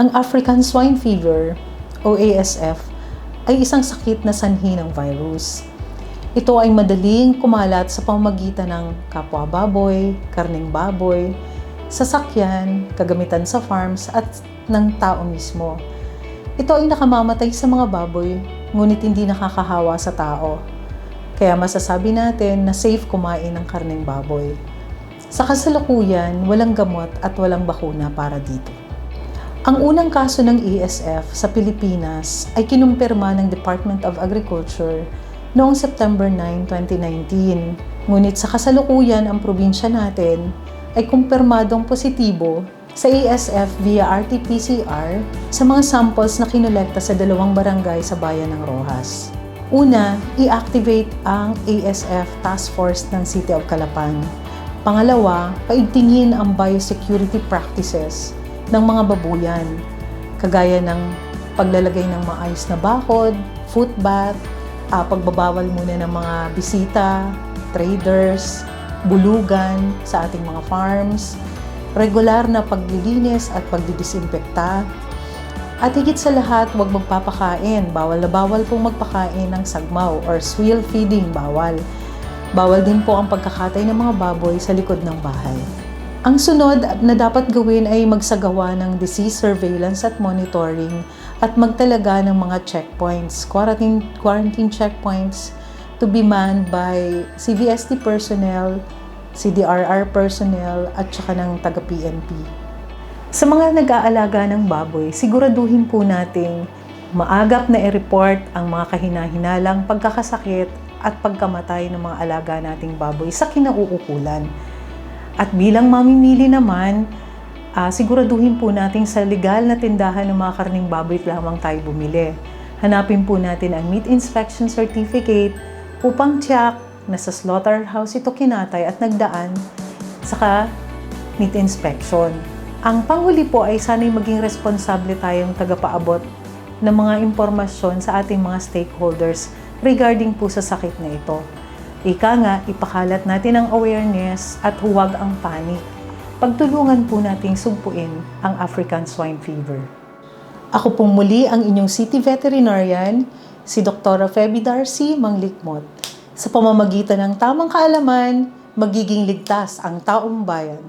Ang African Swine Fever o ASF ay isang sakit na sanhi ng virus. Ito ay madaling kumalat sa pamamagitan ng kapwa baboy, karning baboy, sasakyan, kagamitan sa farms at ng tao mismo. Ito ay nakamamatay sa mga baboy, ngunit hindi nakakahawa sa tao. Kaya masasabi natin na safe kumain ng karning baboy. Sa kasalukuyan, walang gamot at walang bakuna para dito. Ang unang kaso ng ESF sa Pilipinas ay kinumpirma ng Department of Agriculture noong September 9, 2019. Ngunit sa kasalukuyan ang probinsya natin ay kumpirmadong positibo sa ESF via RT-PCR sa mga samples na kinolekta sa dalawang barangay sa bayan ng Rojas. Una, i-activate ang ASF Task Force ng City of Calapan. Pangalawa, paigtingin ang biosecurity practices ng mga babuyan, kagaya ng paglalagay ng maayos na bakod, foot bath, uh, pagbabawal muna ng mga bisita, traders, bulugan sa ating mga farms, regular na paglilinis at pagdidisinfekta, at higit sa lahat, huwag magpapakain. Bawal na bawal pong magpakain ng sagmaw or swill feeding, bawal. Bawal din po ang pagkakatay ng mga baboy sa likod ng bahay. Ang sunod na dapat gawin ay magsagawa ng disease surveillance at monitoring at magtalaga ng mga checkpoints, quarantine, quarantine checkpoints to be manned by CVST personnel, CDRR personnel at saka ng taga-PNP. Sa mga nag-aalaga ng baboy, siguraduhin po nating maagap na i-report ang mga kahinahinalang pagkakasakit at pagkamatay ng mga alaga nating baboy sa kinauukulan. At bilang mamimili naman, uh, siguraduhin po natin sa legal na tindahan ng mga karning baboy lamang tayo bumili. Hanapin po natin ang Meat Inspection Certificate upang tiyak na sa slaughterhouse ito kinatay at nagdaan sa meat inspection. Ang panghuli po ay sana'y maging responsable tayong tagapaabot ng mga impormasyon sa ating mga stakeholders regarding po sa sakit na ito. Ika nga, ipakalat natin ang awareness at huwag ang panic. Pagtulungan po nating sugpuin ang African Swine Fever. Ako pong muli ang inyong city veterinarian, si Dr. Feby Darcy Manglikmot. Sa pamamagitan ng tamang kaalaman, magiging ligtas ang taong bayan.